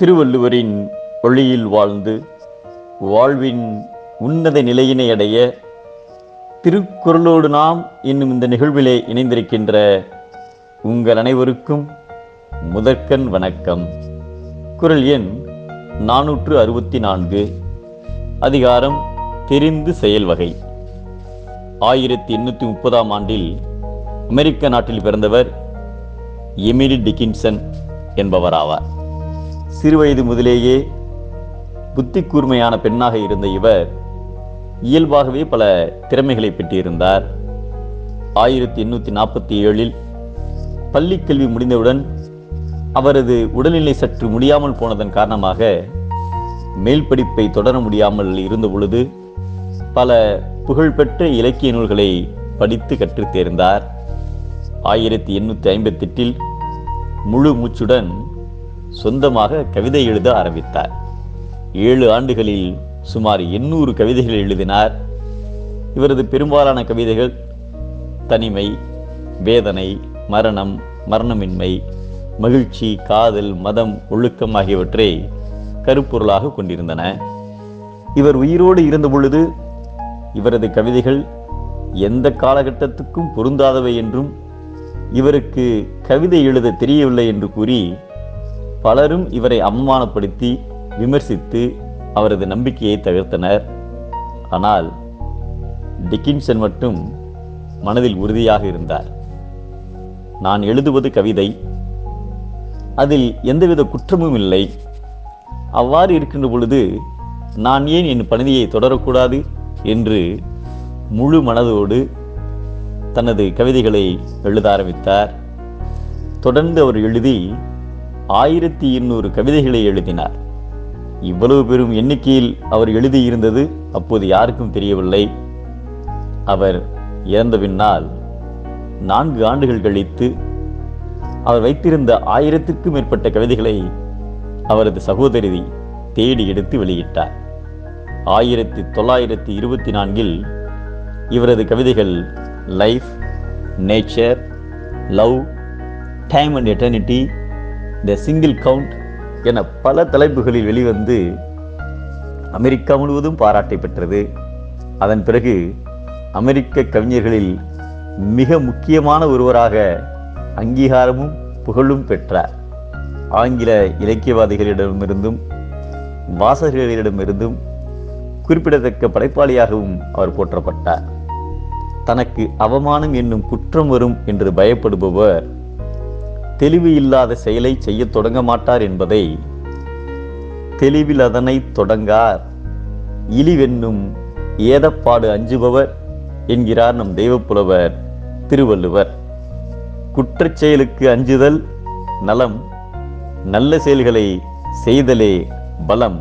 திருவள்ளுவரின் ஒளியில் வாழ்ந்து வாழ்வின் உன்னத நிலையினை அடைய திருக்குறளோடு நாம் என்னும் இந்த நிகழ்விலே இணைந்திருக்கின்ற உங்கள் அனைவருக்கும் முதற்கண் வணக்கம். குரல் எண் நானூற்று அறுபத்தி நான்கு. அதிகாரம் தெரிந்து செயல் வகை. ஆயிரத்தி எண்ணூற்றி முப்பதாம் ஆண்டில் அமெரிக்க நாட்டில் பிறந்தவர் எமிலி டிக்கின்சன் என்பவராவார். சிறுவயது முதலேயே புத்தி கூர்மையான பெண்ணாக இருந்த இவர் இயல்பாகவே பல திறமைகளை பெற்றிருந்தார். ஆயிரத்தி எண்ணூற்றி நாற்பத்தி ஏழில் பள்ளிக்கல்வி முடிந்தவுடன் அவரது உடல்நிலை சற்று முடியாமல் போனதன் காரணமாக மேல் படிப்பை தொடர முடியாமல் இருந்த பொழுது பல புகழ்பெற்ற இலக்கிய நூல்களை படித்து கற்றுத் தேர்ந்தார் ஆயிரத்தி எண்ணூற்றி ஐம்பத்தெட்டில் முழு மூச்சுடன் சொந்தமாக கவிதை எழுத ஆரம்பித்தார். ஏழு ஆண்டுகளில் சுமார் எண்ணூறு கவிதைகள் எழுதினார். இவரது பெரும்பாலான கவிதைகள் தனிமை வேதனை மரணம் மரணமின்மை மகிழ்ச்சி காதல் மதம் ஒழுக்கம் ஆகியவற்றை கருப்பொருளாக கொண்டிருந்தன. இவர் உயிரோடு இருந்த பொழுது இவரது கவிதைகள் எந்த காலகட்டத்துக்கும் பொருந்தாதவை என்றும் இவருக்கு கவிதை எழுத தெரியவில்லை என்று கூறி பலரும் இவரை அவமானப்படுத்தி விமர்சித்து அவரது நம்பிக்கையை தகர்த்தனர். ஆனால் டிக்கின்சன் மட்டும் மனதில் உறுதியாக இருந்தார். நான் எழுதுவது கவிதை. அதில் எந்தவித குற்றமும் இல்லை. அவ்வாறு இருக்கின்ற பொழுது நான் ஏன் என் பணியை தொடரக்கூடாது? என்று முழு மனதோடு தனது கவிதைகளை எழுத ஆரம்பித்தார். தொடர்ந்து அவர் எழுதி ஆயிரத்தி எண்ணூறு கவிதைகளை எழுதினார். இவ்வளவு பெரும் எண்ணிக்கையில் அவர் எழுதியிருந்தது அப்போது யாருக்கும் தெரியவில்லை. அவர் இறந்த பின்னால் நான்கு ஆண்டுகள் கழித்து அவர் வைத்திருந்த ஆயிரத்திற்கும் மேற்பட்ட கவிதைகளை அவரது சகோதரி தேடி எடுத்து வெளியிட்டார். ஆயிரத்தி தொள்ளாயிரத்தி இருபத்தி நான்கில் இவரது கவிதைகள் life nature love time and eternity the single count என பல தலைப்புகளில் வெளிவந்து அமெரிக்கா முழுவதும் பாராட்டை பெற்றது. அதன் பிறகு அமெரிக்க கவிஞர்களில் மிக முக்கியமான ஒருவராக அங்கீகாரமும் புகழும் பெற்றார். ஆங்கில இலக்கியவாதிகளிடமிருந்தும் வாசகர்களிடமிருந்தும் குறிப்பிடத்தக்க படைப்பாளியாகவும் அவர் போற்றப்பட்டார். தனக்கு அவமானம் என்னும் குற்றம் வரும் என்று பயப்படுபவர் தெளிவு இல்லாத செயலை செய்யத் தொடங்க மாட்டார் என்பதை தெளிவில் அதனை தொடங்கார். இழிவென்னும் ஏதப்பாடு அஞ்சுபவர் என்கிறார் நம் தெய்வப்புலவர் திருவள்ளுவர். குற்றச் செயலுக்கு அஞ்சுதல் நலம் நல்ல செயல்களை செய்தலே பலம்.